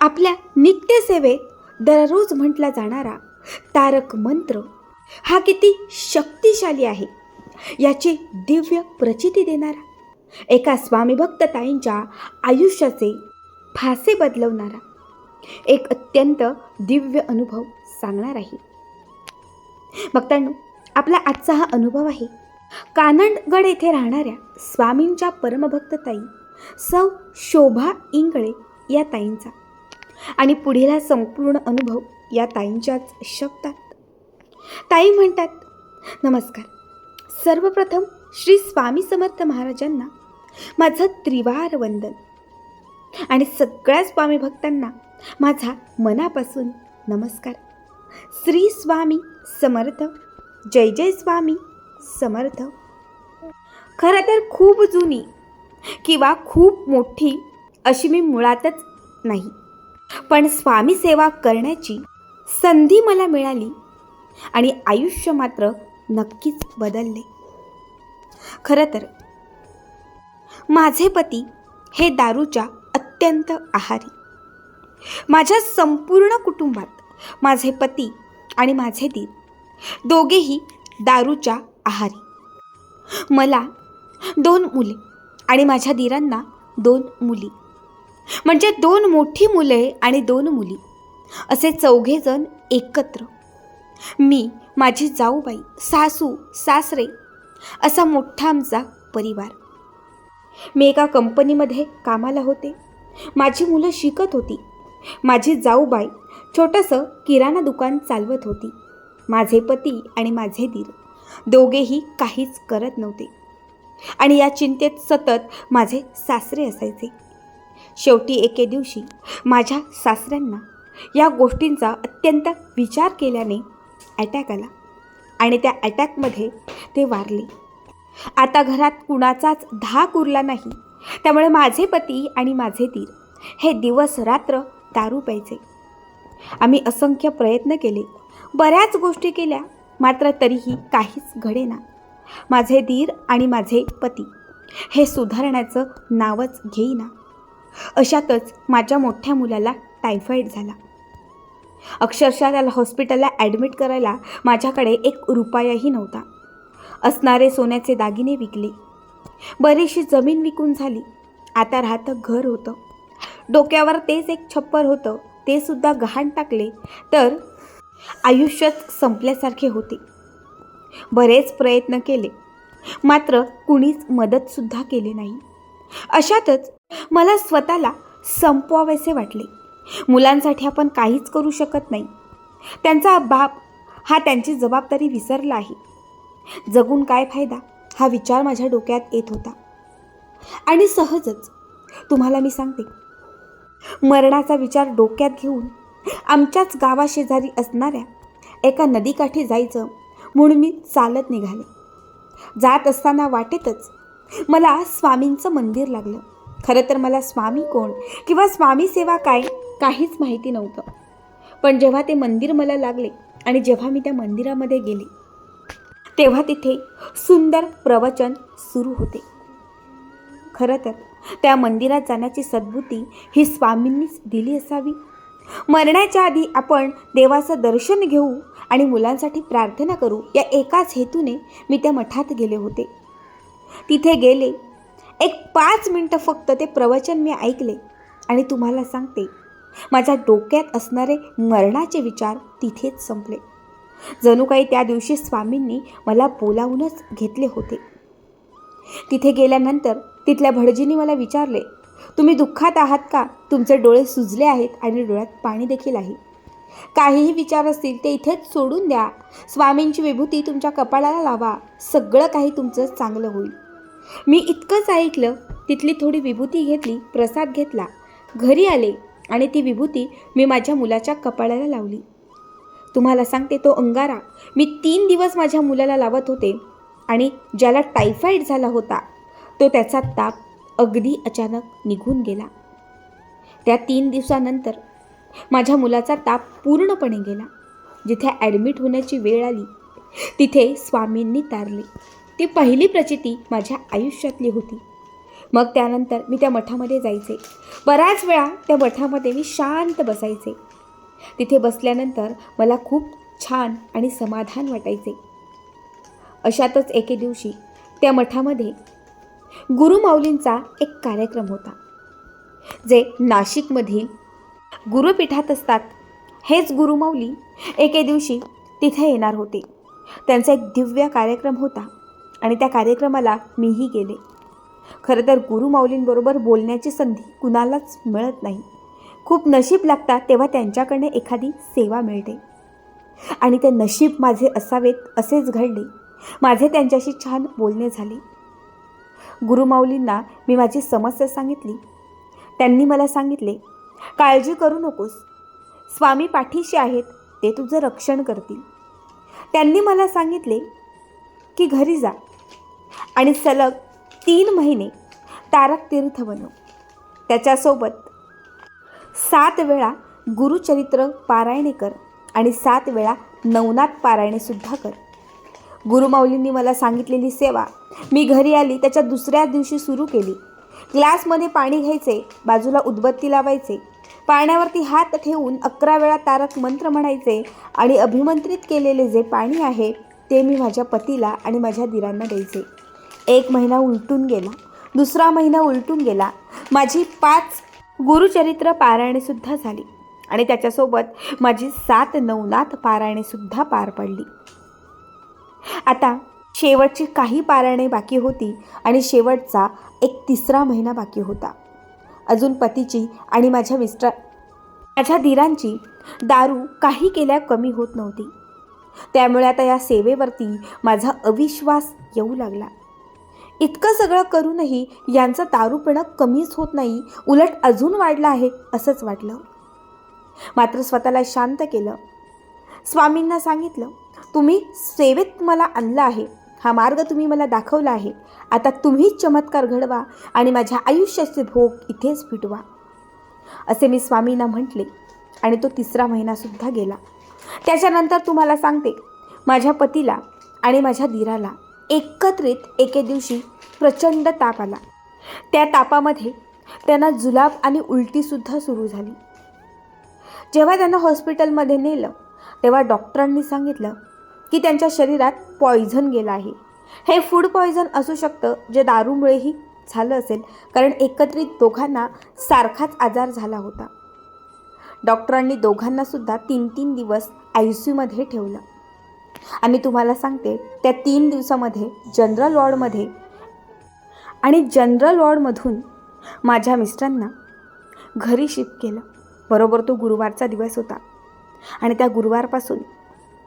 आपल्या नित्यसेवेत दररोज म्हटला जाणारा तारक मंत्र हा किती शक्तिशाली आहे याची दिव्य प्रचिती देणारा एका स्वामीभक्त ताईंच्या आयुष्याचे फासे बदलवणारा एक अत्यंत दिव्य अनुभव सांगणार आहे. भक्तांनो आपला आजचा हा अनुभव आहे कानडगड येथे राहणाऱ्या स्वामींच्या परमभक्त ताई सौ शोभा इंगळे या ताईंचा. आणि पुढील हा संपूर्ण अनुभव या ताईंच्याच शब्दात. ताई म्हणतात नमस्कार. सर्वप्रथम श्री स्वामी समर्थ महाराजांना माझं त्रिवार वंदन आणि सगळ्या स्वामी भक्तांना माझा मनापासून नमस्कार. श्री स्वामी समर्थ जय जय स्वामी समर्थ. खरं तर खूप जुनी किंवा खूप मोठी अशी मी मुळातच नाही. पण स्वामी सेवा करण्याची संधी मला मिळाली आणि आयुष्य मात्र नक्कीच बदलले. खरं तर माझे पती हे दारूच्या अत्यंत आहारी. माझ्या संपूर्ण कुटुंबात माझे पती आणि माझे दीर दोघेही दारूच्या आहारी. मला दोन मुले आणि माझ्या दीरांना दोन मुली. म्हणजे दोन मोठी मुले आणि दोन मुली. असे चौघेजण एकत्र. मी माझी जाऊबाई सासू सासरे असा मोठा आमचा परिवार. मी एका कंपनीमध्ये कामाला होते. माझी मुलं शिकत होती. माझी जाऊबाई छोटंसं किराणा दुकान चालवत होती. माझे पती आणि माझे दीर दोघेही काहीच करत नव्हते. आणि या चिंतेत सतत माझे सासरे असायचे. शेवटी एके दिवशी माझ्या सासऱ्यांना या गोष्टींचा अत्यंत विचार केल्याने अटॅक आला. आणि त्या अटॅकमध्ये ते वारले. आता घरात कुणाचाच धाक उरला नाही. त्यामुळे माझे पती आणि माझे दीर हे दिवस रात्र दारू प्यायचे. आम्ही असंख्य प्रयत्न केले. बऱ्याच गोष्टी केल्या मात्र तरीही काहीच घडेना. माझे दीर आणि माझे पती हे सुधारण्याचं नावच घेईना. अशातच माझ्या मोठ्या मुलाला टायफॉईड झाला. अक्षरशः त्याला हॉस्पिटलला ॲडमिट करायला माझ्याकडे एक रुपयाही नव्हता. असणारे सोन्याचे दागिने विकले. बरीचशी जमीन विकून झाली. आता राहतं घर होतं. डोक्यावर तेच एक छप्पर होतं. ते सुद्धा गहाण टाकले. तर आयुष्यच संपल्यासारखे होते. बरेच प्रयत्न केले. मात्र कुणीच मदतसुद्धा केली नाही. अशातच मला स्वतःला संपवावेसे वाटले. मुलांसाठी आपण काहीच करू शकत नाही. त्यांचा बाप हा त्यांची जबाबदारी विसरला आहे. जगून काय फायदा? हा विचार माझ्या डोक्यात येत होता. आणि सहजच तुम्हाला मी सांगते. मरणाचा विचार डोक्यात घेऊन आमच्याच गावाशेजारी असणाऱ्या एका नदीकाठी जायचं म्हणून मी चालत निघाले. जात असताना वाटेतच मला स्वामींचं मंदिर लागलं. खरं तर मला स्वामी कोण किंवा स्वामी सेवा काय काहीच माहिती नव्हतं. पण जेव्हा ते मंदिर मला लागले आणि जेव्हा मी त्या मंदिरामध्ये गेले तेव्हा तिथे सुंदर प्रवचन सुरू होते. खरं तर त्या मंदिरात जाण्याची सद्बुद्धी ही स्वामींनीच दिली असावी. मरण्याच्या आधी आपण देवाचं दर्शन घेऊ आणि मुलांसाठी प्रार्थना करू या एकाच हेतूने मी त्या मठात गेले होते. तिथे गेले एक पाच मिनटं फक्त ते प्रवचन मी ऐकले आणि तुम्हाला सांगते माझ्या डोक्यात असणारे मरणाचे विचार तिथेच संपले. जणू काही त्या दिवशी स्वामींनी मला बोलावूनच घेतले होते. तिथे गेल्यानंतर तिथल्या भटजींनी मला विचारले तुम्ही दुःखात आहात का? तुमचे डोळे सुजले आहेत आणि डोळ्यात पाणी देखील आहे. काहीही विचार असतील ते इथेच सोडून द्या. स्वामींची विभूती तुमच्या कपाळाला लावा. सगळं काही तुमचं चांगलं होईल. मी इतकंच ऐकलं तिथली थोडी विभूती घेतली प्रसाद घेतला. घरी आले आणि ती विभूती मी माझ्या मुलाच्या कपाळाला लावली. तुम्हाला सांगते तो अंगारा. मी तीन दिवस माझ्या मुलाला लावत होते आणि ज्याला टायफॉईड झाला होता तो त्याचा ताप अगदी अचानक निघून गेला. त्या तीन दिवसानंतर माझ्या मुलाचा ताप पूर्णपणे गेला. जिथे ॲडमिट होण्याची वेळ आली तिथे स्वामींनी तारले. ती पहिली प्रचिती माझ्या आयुष्यातली होती. मग त्यानंतर मी त्या मठामध्ये जायचे. बऱ्याच वेळा त्या मठामध्ये मी शांत बसायचे. तिथे बसल्यानंतर मला खूप छान आणि समाधान वाटायचे. अशातच एके दिवशी त्या मठामध्ये गुरुमाऊलींचा एक कार्यक्रम होता जे नाशिकमधील गुरुपीठात असतात. हेच गुरुमाऊली एके दिवशी तिथे येणार होते. त्यांचा एक दिव्य कार्यक्रम होता. आणि त्या कार्यक्रमाला मीही गेले. खरं तर गुरुमाऊलींबरोबर बोलण्याची संधी कुणालाच मिळत नाही. खूप नशीब लागतात तेव्हा त्यांच्याकडनं एखादी सेवा मिळते. आणि ते नशीब माझे असावेत असेच घडले. माझे त्यांच्याशी छान बोलणे झाले. गुरुमाऊलींना मी माझी समस्या सांगितली. त्यांनी मला सांगितले काळजी करू नकोस. स्वामी पाठीशी आहेत ते तुझं रक्षण करतील. त्यांनी मला सांगितले की घरी जा. आणि सलग तीन महिने तारक तीर्थ बनव. त्याच्यासोबत सात वेळा गुरुचरित्र पारायणे कर आणि सात वेळा नवनाथ पारायणेसुद्धा कर. गुरुमाऊलींनी मला सांगितलेली सेवा मी घरी आली त्याच्या दुसऱ्या दिवशी सुरू केली. ग्लासमध्ये पाणी घ्यायचे बाजूला उदबत्ती लावायचे पाण्यावरती हात ठेवून अकरा वेळा तारक मंत्र म्हणायचे आणि अभिमंत्रित केलेले जे पाणी आहे ते मी माझ्या पतीला आणि माझ्या दिरांना द्यायचे. एक महिना उलटून गेला. दुसरा महिना उलटून गेला. माझी पाच गुरुचरित्र पारायणेसुद्धा झाली. आणि त्याच्यासोबत माझी सात नवनाथ पारायणेसुद्धा पार पडली. आता शेवटची काही पारायणे बाकी होती आणि शेवटचा एक तिसरा महिना बाकी होता. अजून पतीची आणि माझ्या मिस्टर माझ्या धीरांची दारू काही केल्या कमी होत नव्हती. त्यामुळे आता या सेवेवरती माझा अविश्वास येऊ लागला. इतकं सगळं करूनही यांचं दारू पिणं कमीच होत नाही उलट अजून वाढलं आहे असंच वाटलं. मात्र स्वतःला शांत केलं. स्वामींना सांगितलं तुम्ही सेवेत मला आणलं आहे. हा मार्ग तुम्ही मला दाखवला आहे. आता तुम्हीच चमत्कार घडवा आणि माझ्या आयुष्याचे भोग इथेच फिटवा. असे मी स्वामींना म्हटले आणि तो तिसरा महिनासुद्धा गेला. त्याच्यानंतर तुम्हाला सांगते माझ्या पतीला आणि माझ्या धीराला एकत्रित एके दिवशी प्रचंड ताप आला. त्या तापामध्ये त्यांना जुलाब आणि उलटीसुद्धा सुरू झाली. जेव्हा त्यांना हॉस्पिटलमध्ये नेलं तेव्हा डॉक्टरांनी सांगितलं की त्यांच्या शरीरात पॉयझन गेलं आहे. हे फूड पॉयझन असू शकतं जे दारूमुळेही झालं असेल कारण एकत्रित दोघांना सारखाच आजार झाला होता. डॉक्टरांनी दोघांनासुद्धा तीन तीन दिवस आय सी यूमध्ये ठेवलं. आणि तुम्हाला सांगते त्या तीन दिवसामध्ये जनरल वॉर्डमध्ये आणि जनरल वॉर्डमधून माझ्या मिस्टरांना घरी शिफ्ट केलं. बरोबर तो गुरुवारचा दिवस होता. आणि त्या गुरुवारपासून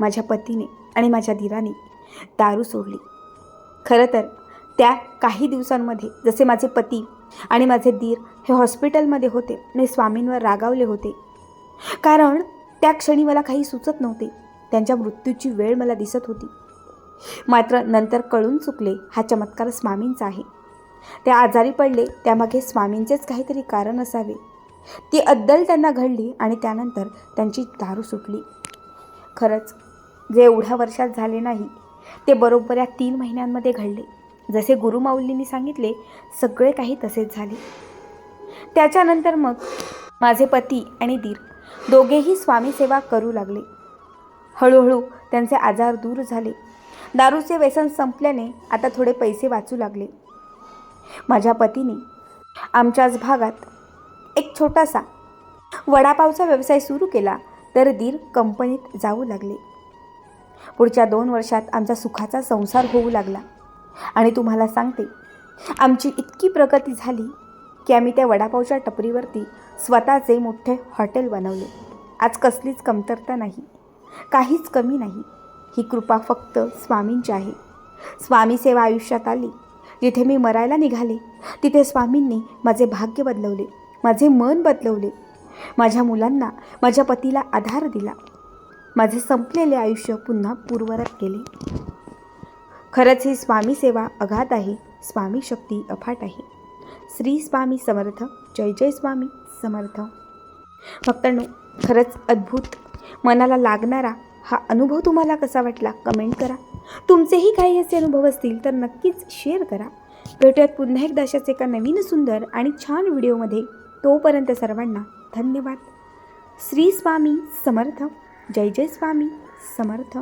माझ्या पतीने आणि माझ्या दिराने दारू सोडली. खरं तर त्या काही दिवसांमध्ये जसे माझे पती आणि माझे दीर हे हॉस्पिटलमध्ये होते आणि स्वामींवर रागावले होते. कारण त्या क्षणी मला काही सुचत नव्हते. त्यांच्या मृत्यूची वेळ मला दिसत होती. मात्र नंतर कळून चुकले हा चमत्कार स्वामींचा आहे. ते आजारी पडले त्यामागे स्वामींचेच काहीतरी कारण असावे. ती अद्दल त्यांना घडली आणि त्यानंतर त्यांची दारू सुटली. खरंच जे एवढ्या वर्षात झाले नाही ते बरोबर या तीन महिन्यांमध्ये घडले. जसे गुरुमाऊलींनी सांगितले सगळे काही तसेच झाले. त्याच्यानंतर मग माझे पती आणि दीर दोघेही स्वामी सेवा करू लागले. हळूहळू त्यांचे आजार दूर झाले. दारूचे व्यसन संपल्याने आता थोडे पैसे वाचू लागले. माझ्या पतीने आमच्याच भागात एक छोटासा वडापावचा व्यवसाय सुरू केला तर दीर कंपनीत जाऊ लागले. पुढच्या दोन वर्षात आमचा सुखाचा संसार होऊ लागला. आणि तुम्हाला सांगते आमची इतकी प्रगती झाली की आम्ही त्या वडापावच्या टपरीवरती स्वतःचे मोठे हॉटेल बनवले. आज कसलीच कमतरता नाही. काहीच कमी नाही. ही कृपा फक्त स्वामींची आहे. स्वामी सेवा आयुष्यात आली. जिथे मी मरायला निघाले तिथे स्वामींनी माझे भाग्य बदलवले माझे मन बदलवले. माझ्या मुलांना माझ्या पतीला आधार दिला. माझे संपलेले आयुष्य पुन्हा पूर्वरत केले खरंच ही स्वामी सेवा अगाध आहे स्वामी शक्ती अफाट आहे. श्री स्वामी समर्थ जय जय स्वामी समर्थ. भक्तांनो खरंच अद्भुत मनाला लागणारा हा अनुभव तुम्हाला कसा वाटला कमेंट करा. तुमचेही काही असे अनुभव असतील तर नक्कीच शेअर करा. भेटूयात पुन्हा एकदा अशाच एका नवीन सुंदर आणि छान व्हिडिओमध्ये. तोपर्यंत सर्वांना धन्यवाद. श्री स्वामी समर्थ. जय जय स्वामी समर्थ.